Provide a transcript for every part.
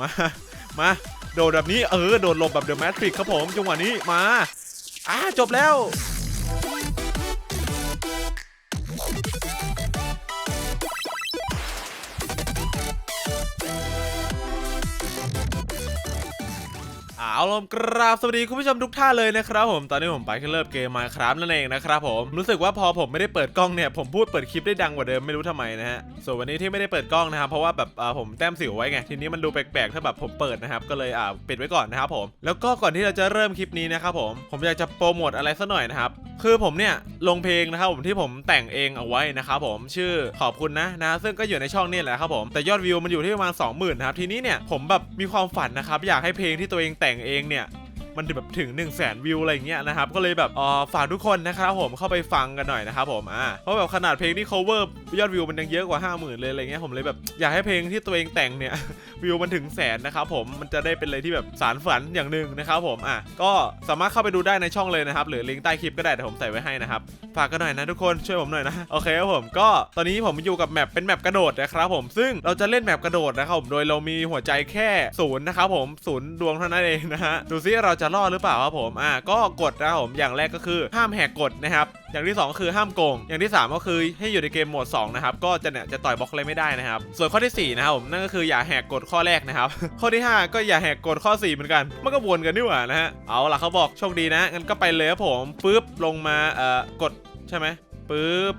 มา มา โดดแบบนี้ เออ โดดหลบแบบเดอะแมทริกครับผม จังหวะนี้ มา อ่า จบแล้ว เอาลมกราบสวัสดีคุณผู้ชมทุกท่านเลยนะครับผมตอนนี้ผมไปขึ้นเริ่มเกมมาครับนั่นเองนะครับผมรู้สึกว่าพอผมไม่ได้เปิดกล้องเนี่ยผมพูดเปิดคลิปได้ดังกว่าเดิมไม่รู้ทำไมนะฮะส่วนวันนี้ที่ไม่ได้เปิดกล้องนะครับเพราะว่าแบบอ่าผมแต้มสิวไว้ไงทีนี้มันดูแปลกๆถ้าแบบผมเปิดนะครับก็เลยอ่าปิดไว้ก่อนนะครับผมแล้วก็ก่อนที่เราจะเริ่มคลิปนี้นะครับผมผมอยากจะโปรโมทอะไรสักหน่อยนะครับคือผมเนี่ยลงเพลงนะครับผมที่ผมแต่งเองเอาไว้นะครับผมชื่อขอบคุณนะนะซึ่งก็อยู่ในช่องนี่แหละครับผมแต่ยอดวิวมันอยู่ที่ประมาณ20,000นะครับทีนี้เนี่ยผมแบบมีความฝันนะครับอยากให้เพลงที่ตัวเองแต่งเองเองเนี่ย มันถึงแบบถึง1 0 0 0 0แสนวิวอะไรเงี้ยนะครับก็เลยแบบเออฝากทุกคนนะครับผมเข้าไปฟังกันหน่อยนะครับผมอ่าเพราะแบบขนาดเพลงที่ cover ยอดวิวมันยังเยอะกว่า 50,000 เลยอะไรเงี้ยผมเลยแบบอยากให้เพลงที่ตัวเองแต่งเนี่ย วิวมันถึงแสนนะครับผมมันจะได้เป็นอะไรที่แบบสารฝันอย่างหนึ่งนะครับผมอะก็สามารถเข้าไปดูได้ในช่องเลยนะครับหรือลิงก์ใต้คลิปก็ได้แต่ผมใส่ไว้ให้นะครับฝากกันหน่อยนะทุกคนช่วยผมหน่อยนะโอเคครับผมก็ตอนนี้ผมอยู่กับแมปเป็นแมปกระโดดนะครับผมซึ่งเราจะเล่นแมปกระโดดนะครับผมโดยเรามีหัวใจแค่ศูนย์นะครับผมศูนย์ดวงเท่านั้นเองนะฮะดูซิเราจะรอดหรือเปล่าครับผมอะก็กดนะครับผมอย่างแรกก็คือห้ามแหกกฎนะครับอย่างที่ 2 ก็คือห้ามโกง อย่างที่ 3 ก็คือให้อยู่ในเกมโหมด2นะครับ ก็จะเนี่ยจะต่อยบล็อกอะไรไม่ได้นะครับ ส่วนข้อที่ 4 นะครับผมนั่นก็คืออย่าแหกกฎข้อแรกนะครับ ข้อที่ 5 ก็อย่าแหกกฎข้อ 4 เหมือนกัน มันก็วนกันนี่หว่านะฮะ เอาล่ะเขาบอกโชคดีนะ งั้นก็ไปเลยครับผมปึ๊บลงมาเอ่อกดใช่ไหมปึ๊บ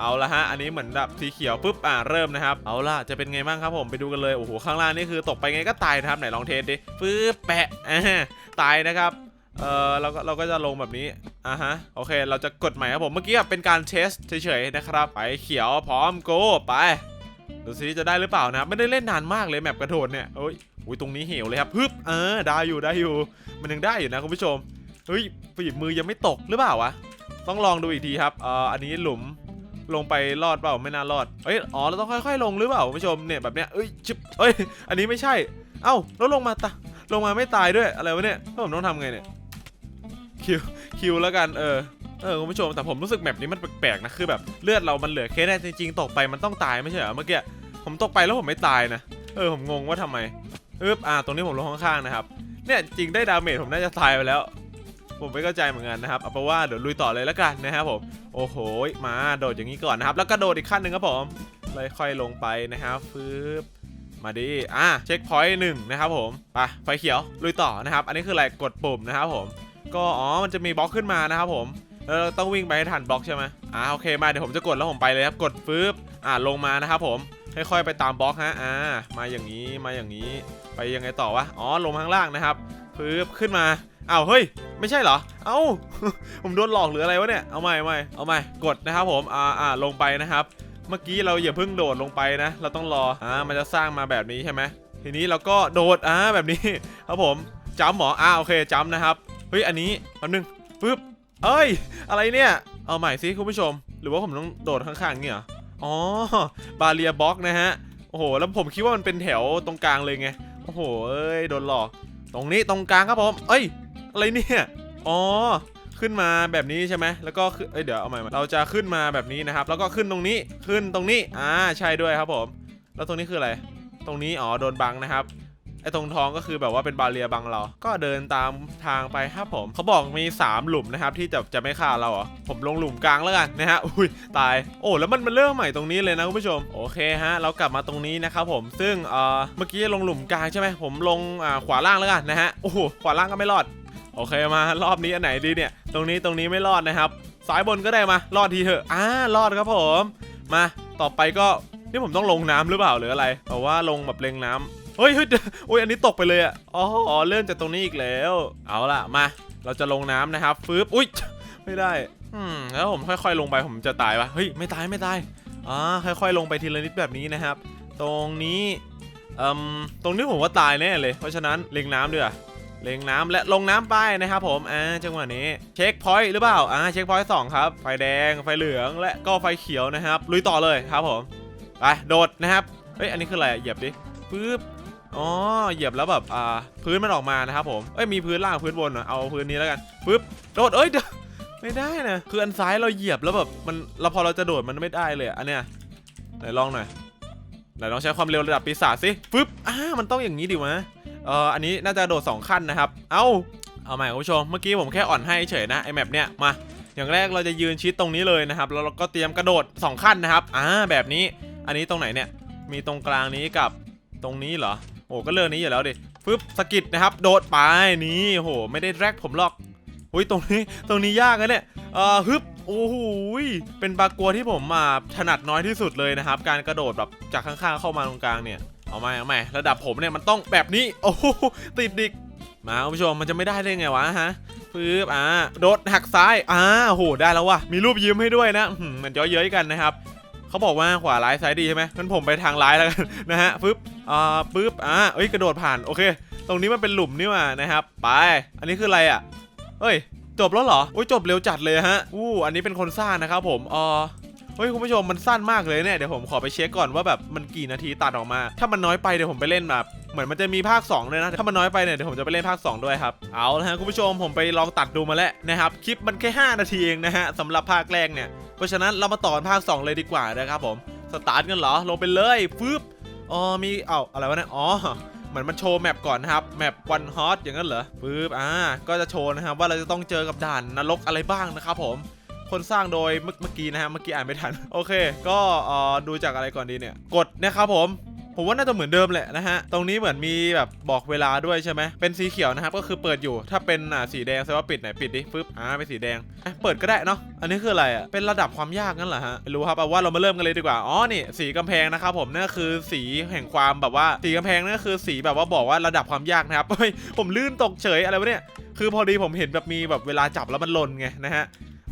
เอาละฮะ อันนี้เหมือนแบบสีเขียวปุ๊บ อ่า เริ่มนะครับ เอาล่ะ จะเป็นไงบ้างครับผม ไปดูกันเลย โอ้โห ข้างล่างนี่คือตกไปไงก็ตายนะครับ ไหนลองเทสดิ ปึ๊บ แปะอ่า ตายนะครับ เออเราก็เราก็จะลงแบบนี้ อ่าฮะ โอเค เราจะกดใหม่ครับผม เมื่อกี้เป็นการเทสเฉยๆนะครับ ไปเขียวพร้อมโกไป ดูสิจะได้หรือเปล่านะ ไม่ได้เล่นนานมากเลยแมปกระโดดเนี่ยเอ้ยอุ้ยตรงนี้เหวเลยครับฮึบเออได้อยู่ได้อยู่ มันยังได้อยู่นะคุณผู้ชม เฮ้ยฝีมือยังไม่ตกหรือเปล่าวะ ต้องลองดูอีกทีครับ เอ่อ อันนี้หลุมลงไปรอดเปล่าไม่น่ารอด เอ้ย อ๋อ เราต้องค่อยๆ ลงหรือเปล่าคุณผู้ชมเนี่ยแบบเนี้ยเอ้ยชึบเอ้ย อันนี้ไม่ใช่ เอ้าแล้วลงมาตะ ลงมาไม่ตายด้วยอะไรวะเนี่ยแล้วผมต้องทำไงเนี่ยคิวคิวแล้วกันเออเออคุณผู้ชมแต่ผมรู้สึกแบบนี้มันแปลกๆนะคือแบบเลือดเรามันเหลือแค่นี้จริงๆตกไปมันต้องตายไม่ใช่เหรอเมื่อกี้ผมตกไปแล้วผมไม่ตายนะเออผมงงว่าทำไมอึ๊บอ่าตรงนี้ผมลงข้างๆนะครับเนี่ยจริงได้ดาเมจผมน่าจะตายไปแล้ว ผมไม่เข้าใจเหมือนกันนะครับเอาเป็นว่าเดี๋ยวลุยต่อเลยแล้วกันนะครับผมโอ้โหมาโดดอย่างนี้ก่อนนะครับ แล้วก็โดดอีกขั้นหนึ่งครับผมเลยค่อยลงไปนะครับฟืบ มาดิอะเช็คพอยต์หนึ่งนะครับผมไปไฟเขียวลุยต่อนะครับ อันนี้คืออะไรกดปุ่มนะครับผม ก็อ๋อมันจะมีบล็อกขึ้นมานะครับผมแล้วเราต้องวิ่งไปให้ทันบล็อกใช่ไหมอ่าโอเคมาเดี๋ยวผมจะกดแล้วผมไปเลยครับกดฟืบอ่าลงมานะครับผมค่อยๆไปตามบล็อกฮะอ่ามาอย่างนี้มาอย่างนี้ ไปยังไงต่อวะอ๋อลงข้างล่างนะครับฟืบขึ้นมาอ้าวเฮ้ย ไม่ใช่เหรอ เอ้า ผมโดนหลอกหรืออะไรวะเนี่ย เอาใหม่เอาใหม่เอาใหม่กดนะครับผม อ่าอ่าลงไปนะครับ เมื่อกี้เราอย่าเพิ่งโดดลงไปนะ เราต้องรออ่ามันจะสร้างมาแบบนี้ใช่ไหมทีนี้เราก็โดดอ่าแบบนี้ ครับผมจัมป์หมออ่าโอเคจัมป์นะครับเฮ้ยอันนี้แป๊บนึงปึ๊บเอ้ย อะไรเนี่ย เอาใหม่สิคุณผู้ชม หรือว่าผมต้องโดดข้างๆเนี่ยเหรออ๋อบาเรียบล็อกนะฮะโอ้โหแล้วผมคิดว่ามันเป็นแถวตรงกลางเลยไงโอ้โหเอ้ยโดนหลอกตรงนี้ตรงกลางครับผม เอ้ย อะไรเนี่ย อ๋อ ขึ้นมาแบบนี้ใช่ไหมแล้วก็เอ้ยเดี๋ยวเอาใหม่มาเราจะขึ้นมาแบบนี้นะครับ แล้วก็ขึ้นตรงนี้ขึ้นตรงนี้อ่าใช่ด้วยครับผม แล้วตรงนี้คืออะไร ตรงนี้อ๋อโดนบังนะครับไอ้ตรงท้องก็คือแบบว่าเป็นบาเรียบังเรา ก็เดินตามทางไปครับผม เขาบอกมี 3 หลุมนะครับ ที่จะจะไม่ฆ่าเราเหรอ ผมลงหลุมกลางแล้วกันนะฮะ อุ้ยตาย โอ้แล้วมันมันเริ่มใหม่ตรงนี้เลยนะคุณผู้ชม โอเคฮะ เรากลับมาตรงนี้นะครับผม ซึ่งเอ่อเมื่อกี้ลงหลุมกลางใช่ไหมผมลงอ่าขวาล่างแล้วกันนะฮะ โอ้โหขวาล่างก็ไม่รอด โอเคมารอบนี้อันไหนดีเนี่ย ตรงนี้ตรงนี้ไม่รอดนะครับสายบนก็ได้มารอดทีเถอะอ่ารอดครับผม มาต่อไปก็นี่ผมต้องลงน้ำหรือเปล่าหรืออะไรแต่ว่าลงแบบเล็งน้ำเฮ้ยเฮ้ยโอ้ยอันนี้ตกไปเลยอะอ๋อเลื่อนจากตรงนี้อีกแล้ว เอาล่ะมาเราจะลงน้ำนะครับฟืบอุ้ยไม่ได้อืมแล้วผมค่อยๆ ลงไปผมจะตายปะเฮ้ยไม่ตายไม่ตายอ่าค่อยๆ ลงไปทีละนิดแบบนี้นะครับ ตรงนี้เอ่มตรงนี้ผมว่าตายแน่เลย เพราะฉะนั้นเล็งน้ำด้วยอะ เล็งน้ำและลงน้ำไปนะครับผมอ่าจังหวะนี้เช็คพอยต์หรือเปล่าอ่าเช็คพอยต์สองครับไฟแดงไฟเหลืองและก็ไฟเขียวนะครับลุยต่อเลยครับผมไปโดดนะครับเฮ้ยอันนี้คืออะไรเหยียบดิปึ๊บอ๋อเหยียบแล้วแบบอ่าพื้นมันออกมานะครับผมเอ้ยมีพื้นล่างพื้นบนเอาพื้นนี้แล้วกันปึ๊บโดดเอ้ยเดี๋ยวไม่ได้นะคืออันซ้ายเราเหยียบแล้วแบบมันเราพอเราจะโดดมันไม่ได้เลยอันเนี้ยไหนลองหน่อยไหนลองใช้ความเร็วระดับปีศาจสิฟึบอ่ามันต้องอย่างนี้ดิวะ เอออันนี้น่าจะโดดสองขั้นนะครับ เอ้า เอาใหม่คุณผู้ชม เมื่อกี้ผมแค่อ่อนให้เฉยนะไอแมปเนี่ยมา อย่างแรกเราจะยืนชิดตรงนี้เลยนะครับ แล้วเราก็เตรียมกระโดดสองขั้นนะครับ อ่า แบบนี้ อันนี้ตรงไหนเนี่ย มีตรงกลางนี้กับตรงนี้เหรอ โอ้ก็เรื่องนี้อยู่แล้วดิฟึบสกิดนะครับ โดดไป นี่โห ไม่ได้แรกผมหรอกอุ้ยตรงนี้ ตรงนี้ยากนะเนี่ย เอ่อฮึบโอ้โหยเป็นปลากัวที่ผมมาถนัดน้อยที่สุดเลยนะครับ การกระโดดแบบจากข้างๆเข้ามาตรงกลางเนี่ย เอาไหมเอาไหมระดับผมเนี่ยมันต้องแบบนี้ โอ้โหติดดิกมาคุณผู้ชมมันจะไม่ได้ได้ไงวะฮะปึ๊บอ่าโดดหักซ้ายอ่าโหได้แล้ววะมีรูปยิ้มให้ด้วยนะมันเยอะเย้ยกันนะครับเขาบอกว่าขวาร้ายซ้ายดีใช่ไหมงั้นผมไปทางร้ายแล้วกันนะฮะปึ๊บอ่าปึ๊บอ่าเอ้ยกระโดดผ่านโอเค ตรงนี้มันเป็นหลุมนี่ว่านะครับ ไป อันนี้คืออะไรอะเฮ้ยจบแล้วเหรอโอ้ยจบเร็วจัดเลยฮะอู้อันนี้เป็นคนสร้างนะครับผมอ๋อ เฮ้ยคุณผู้ชมมันสั้นมากเลยเนี่ยเดี๋ยวผมขอไปเช็คก่อนว่าแบบมันกี่นาทีตัดออกมา ถ้ามันน้อยไปเดี๋ยวผมไปเล่นแบบเหมือนมันจะมีภาค2เลยนะ ถ้ามันน้อยไปเนี่ยเดี๋ยวผมจะไปเล่นภาค 2 ด้วยครับ เอาละฮะคุณผู้ชมผมไปลองตัดดูมาแล้วนะครับ คลิปมันแค่ 5 นาทีเองนะฮะสำหรับภาคแรกเนี่ย เพราะฉะนั้นเรามาต่อภาค 2 เลยดีกว่านะครับผม สตาร์ทกันเหรอ ลงไปเลยฟึบอ๋อมีเอ้าอะไรวะเนี่ยอ๋อเหมือนมันโชว์แมปก่อนนะครับ แมปวันฮอตอย่างนั้นเหรอปึ๊บอ่าก็จะโชว์นะครับว่าเราจะต้องเจอกับด่านนรกอะไรบ้างนะครับผม คนสร้างโดยเมื่อกี้นะฮะเมื่อกี้อ่านไม่ทัน โอเค ก็ดูจากอะไรก่อนดีเนี่ยกดนะครับผมผมว่าน่าจะเหมือนเดิมแหละนะฮะ ตรงนี้เหมือนมีแบบบอกเวลาด้วยใช่ไหม เป็นสีเขียวนะครับ ก็คือเปิดอยู่ ถ้าเป็นอ่าสีแดงแสดงว่าปิดไหนปิดดิ ฟึบ อ่า เป็นสีแดง เปิดก็ได้เนาะ อันนี้คืออะไรอะ เป็นระดับความยากงั้นเหรอฮะ รู้ครับเอาว่าเรามาเริ่มกันเลยดีกว่า อ๋อ นี่ สีกำแพงนะครับผมนั่นคือสีแห่งความแบบว่า สีกำแพงนั่นคือสีแบบว่าบอกว่าระดับความยากนะครับเฮ้ย ผมลื่นตกเฉยอะไรวะเนี่ย คือพอดีผมเห็นแบบมีแบบเวลาจับแล้วมันหล่นไงนะฮะ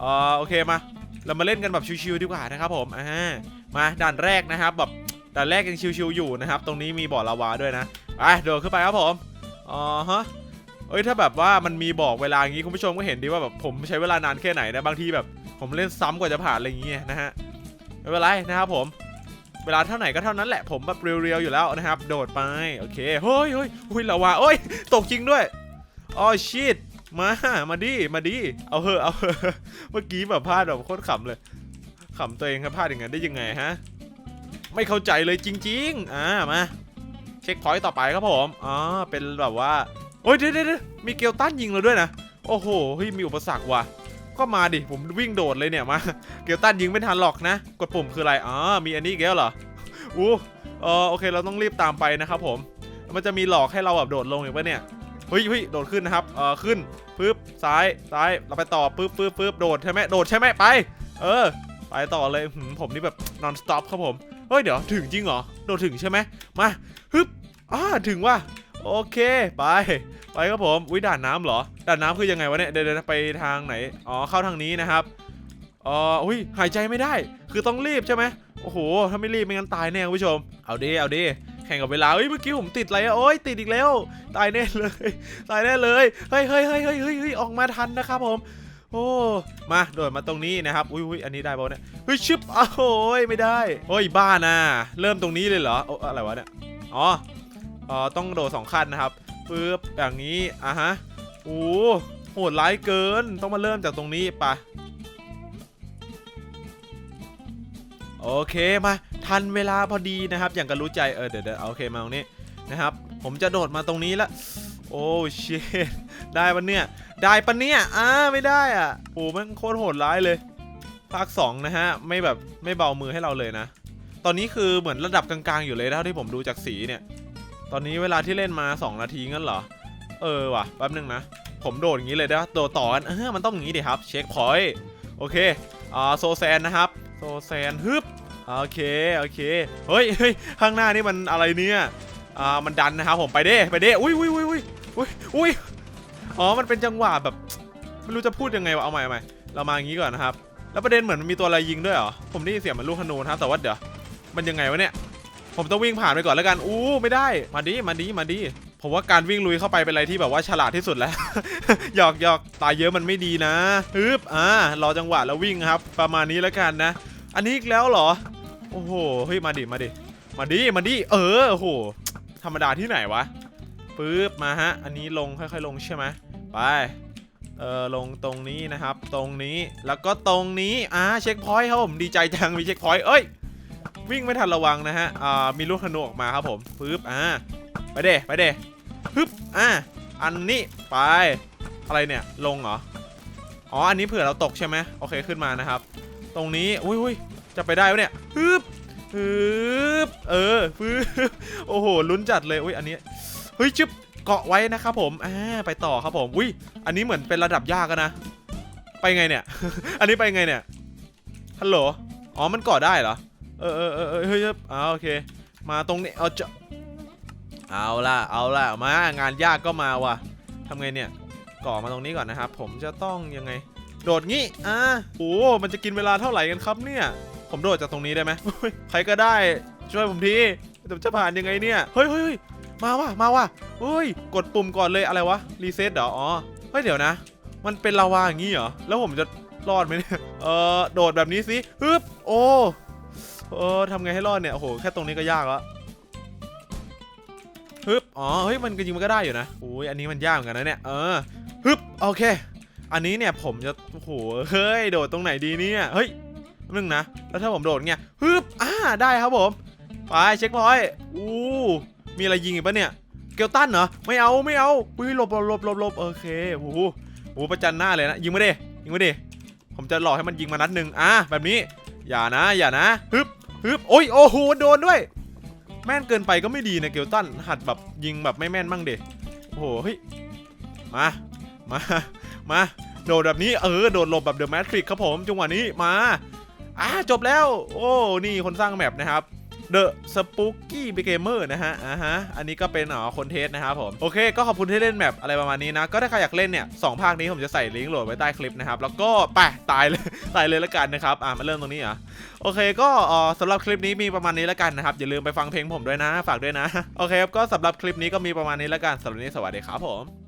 เออโอเคมา เรามาเล่นกันแบบชิวๆดีกว่านะครับผมอ่ามาด่านแรกนะครับแบบด่านแรกยังชิวๆอยู่นะครับ ตรงนี้มีบ่อลาวาด้วยนะไปโดดขึ้นไปครับผมอ๋อฮะเอ้ยถ้าแบบว่ามันมีบอกเวลาอย่างงี้คุณผู้ชมก็เห็นดีว่าแบบผมใช้เวลานานแค่ไหนนะบางทีแบบ ผมเล่นซ้ำกว่าจะผ่านอะไรอย่างเงี้ยนะฮะไม่เป็นไรนะครับผมเวลาเท่าไหร่ก็เท่านั้นแหละผมแบบเรียวๆอยู่แล้วนะครับ โดดไป โอเคเฮ้ยเฮ้ยเฮ้ยลาวาโอ้ยตกจริงด้วยอ๋อชิต มา มาดิ มาดิ เอาเหอะ เอาเหอะ เมื่อกี้แบบพลาดแบบโคตรขำเลยขำตัวเองครับพลาดอย่างนั้นได้ยังไงฮะ ไม่เข้าใจเลยจริง ๆ อ่า มา เช็คพอยต์ต่อไปครับผม อ๋อ เป็นแบบว่า โอ้ยเดี๋ยวเดี๋ยวมีเกลตันยิงเราด้วยนะ โอ้โห เฮ้ย มีอุปสรรคว่ะ ก็มาดิ ผมวิ่งโดดเลยเนี่ยมา เกลตันยิงไม่ทันหรอกนะ กดปุ่มคืออะไร อ๋อ มีอันนี้อีกแล้วเหรอ อู้เออโอเค เราต้องรีบตามไปนะครับผม มันจะมีหลอกให้เราแบบโดดลงอีกปะเนี่ย เฮ้ยเฮ้ยโดดขึ้นนะครับเออขึ้นปึ๊บซ้ายซ้ายเราไปต่อปึ๊บปึ๊บปึ๊บโดดใช่ไหมโดดใช่ไหมไป เออ ไปต่อเลยหืมผมนี่แบบ non stop ครับผมเฮ้ยเดี๋ยวถึงจริงเหรอโดดถึงใช่ไหมมาฮึบอ่าถึงว่ะโอเคไปไปครับผมอุ้ยด่านน้ำเหรอด่านน้ำคือยังไงวะเนี่ยเดี๋ยวไปทางไหนอ๋อเข้าทางนี้นะครับอ๋ออุ้ยหายใจไม่ได้ คือต้องรีบใช่ไหมโอ้โหถ้าไม่รีบไม่งั้นตายแน่คุณผู้ชม เอาดิเอาดิ แข่งกับเวลาเฮ้ยเมื่อกี้ผมติดอะไรอะโอ้ยติดอีกแล้ว ตายแน่เลยตายแน่เลยเฮ้ยเฮ้ยเฮ้ยเฮ้ยเฮ้ยเฮ้ยออกมาทันนะครับผมโอ้มาโดดมาตรงนี้นะครับอุ้ยอุ้ยอันนี้ได้ป่ะเนี่ยเฮ้ยชึบอ้าวโอ้ยไม่ได้โอ้ยบ้านะเริ่มตรงนี้เลยเหรอโอ้อะไรวะเนี่ยอ๋ออ่อต้องโดดสองขั้นนะครับปึ๊บอย่างนี้อะฮะโอ้โหดร้ายเกินต้องมาเริ่มจากตรงนี้ปะโอเคมา ทันเวลาพอดีนะครับ อย่างกันรู้ใจเออเดี๋ยวเดี๋ยวโอเคมาตรงนี้นะครับ ผมจะโดดมาตรงนี้ละโอ้เชดได้ปะเนี่ย ได้ปะเนี่ยอ่าไม่ได้อะโอ้มันโคตรโหดร้ายเลย ภาค 2 นะฮะ ไม่แบบไม่เบามือให้เราเลยนะ ตอนนี้คือเหมือนระดับกลางๆ อยู่เลยเท่าที่ผมดูจากสีเนี่ย ตอนนี้เวลาที่เล่นมา 2 นาทีงั้นเหรอ เออว่ะแป๊บนึงนะ ผมโดดอย่างนี้เลยได้ปะโดดต่อกันเออมันต้องอย่างนี้ดิครับ เช็คพอยต์โอเคอ่าโซแซนนะครับ โซแซนฮึบ โอเคโอเคเฮ้ยเฮ้ยข้างหน้านี่มันอะไรเนี่ยอ่ามันดันนะครับผมไปเด้ไปเด้อุ้ยอุ้ยอุ้ยอุ้ยอุ้ยอุ้ยอ๋อมันเป็นจังหวะแบบไม่รู้จะพูดยังไงวะเอาใหม่เอาใหม่เรามาอย่างนี้ก่อนนะครับ แล้วประเด็นเหมือนมันมีตัวอะไรยิงด้วยเหรอผมได้ยินเสียงเหมือนลูกธนูนะครับแต่ว่าเดี๋ยวมันยังไงวะเนี่ยผมต้องวิ่งผ่านไปก่อนแล้วกันอู้ไม่ได้มาดิมาดิมาดิผมว่าการวิ่งลุยเข้าไปเป็นอะไรที่แบบว่าฉลาดที่สุดแล้ว หยอกหยอกตายเยอะมันไม่ดีนะฮึบอ่ารอจังหวะแล้ววิ่งครับ ประมาณนี้แล้วกันนะ อันนี้อีกแล้วเหรอ โอ้โห เฮ้ย มาดิ มาดิ มาดิ มาดิ เออ โอ้โห ธรรมดาที่ไหนวะ ปึ๊บ มาฮะ อันนี้ลง ค่อยๆ ลงใช่ไหม ไป เออลงตรงนี้นะครับ ตรงนี้ แล้วก็ตรงนี้ อ่า เช็คพอยต์ครับผม ดีใจจัง มีเช็คพอยต์ เอ้ย วิ่งไม่ทันระวังนะฮะ อ่า มีลูกธนูออกมาครับผม ปึ๊บ อ่า ไปเด้ไปเด้ปึ๊บ อ่า อันนี้ ไป อะไรเนี่ย ลงเหรอ อ๋อ อันนี้เผื่อเราตกใช่ไหมโอเค ขึ้นมานะครับ ตรงนี้ อุ้ยอุ้ย จะไปได้ปะเนี่ยปึ๊บปึ๊บเออปึ๊บโอ้โหลุ้นจัดเลยอุ้ยอันนี้เฮ้ยจึ๊บเกาะไว้นะครับผมอ่าไปต่อครับผมอุ้ยอันนี้เหมือนเป็นระดับยากนะ ไปไงเนี่ย อันนี้ไปไงเนี่ยฮัลโหลอ๋อมันเกาะได้เหรอเออเออเออเฮ้ยอ่าโอเค มาตรงนี้เอาจะเอาล่ะเอาล่ะมางานยากก็มาว่ะทำไงเนี่ยก่อมาตรงนี้ก่อนนะครับ ผมจะต้องยังไง โดดงี้อ่าโอ้มันจะกินเวลาเท่าไหร่กันครับเนี่ย ผมโดดจากตรงนี้ได้ไหมใครก็ได้ช่วยผมทีผมจะผ่านยังไงเนี่ยเฮ้ยเฮ้ยมาว่ะมาว่ะเฮ้ย กดปุ่มก่อนเลยอะไรวะรีเซ็ตเหรออ๋อเฮ้ยเดี๋ยวนะ มันเป็นลาวาอย่างงี้เหรอแล้วผมจะรอดไหมเนี่ยเออโดดแบบนี้สิฮึบโอ้เออทำไงให้รอดเนี่ยโอ้โหแค่ตรงนี้ก็ยากแล้วฮึบอ๋อเฮ้ยมันจริงมันก็ได้อยู่นะโอ้ยอันนี้มันยากเหมือนกันนะเนี่ยเออฮึบโอเค อันนี้เนี่ยผมจะโอ้โหเฮ้ยโดดตรงไหนดีเนี่ยเฮ้ย นึงนะ แล้วถ้าผมโดดเงี้ยฮึบอ่าได้ครับผม ไปเช็คพอยต์อู้มีอะไรยิงอีกปะเนี่ย เกลตันเหรอ ไม่เอาไม่เอาปุ้ยหลบหลบหลบหลบหลบโอเคโอ้โหโอ้โหประจันหน้าเลยนะ ยิงไม่ได้ยิงไม่ได้ผมจะหลอกให้มันยิงมานัดหนึ่งอะแบบนี้ อย่านะ อย่านะฮึบฮึบโอ้ยโอ้โหโดนด้วย แม่นเกินไปก็ไม่ดีนะเกลตันหัดแบบยิงแบบไม่แม่นมั่งเด็โอ้โหเฮ้ยมามามาโดดแบบนี้เออโดดหลบแบบเดอะแมทริกครับผมจังหวะนี้มา อ่าจบแล้ว โอ้ นี่คนสร้างแมปนะครับ The Spooky Gamer นะฮะ อ่าฮะ อันนี้ก็เป็นอ๋อคนเทสนะครับผม โอเค ก็ขอบคุณที่เล่นแมปอะไรประมาณนี้นะ ก็ถ้าใครอยากเล่นเนี่ยสองภาคนี้ผมจะใส่ลิงก์โหลดไว้ใต้คลิปนะครับ แล้วก็ไปตายเลย ตายเลยละกันนะครับ อ่ามาเริ่มตรงนี้อะโอเค ก็อ่อสำหรับคลิปนี้มีประมาณนี้ละกันนะครับ อย่าลืมไปฟังเพลงผมด้วยนะ ฝากด้วยนะ โอเคครับ ก็สำหรับคลิปนี้ก็มีประมาณนี้ละกันสำหรับวันนี้สวัสดีครับผม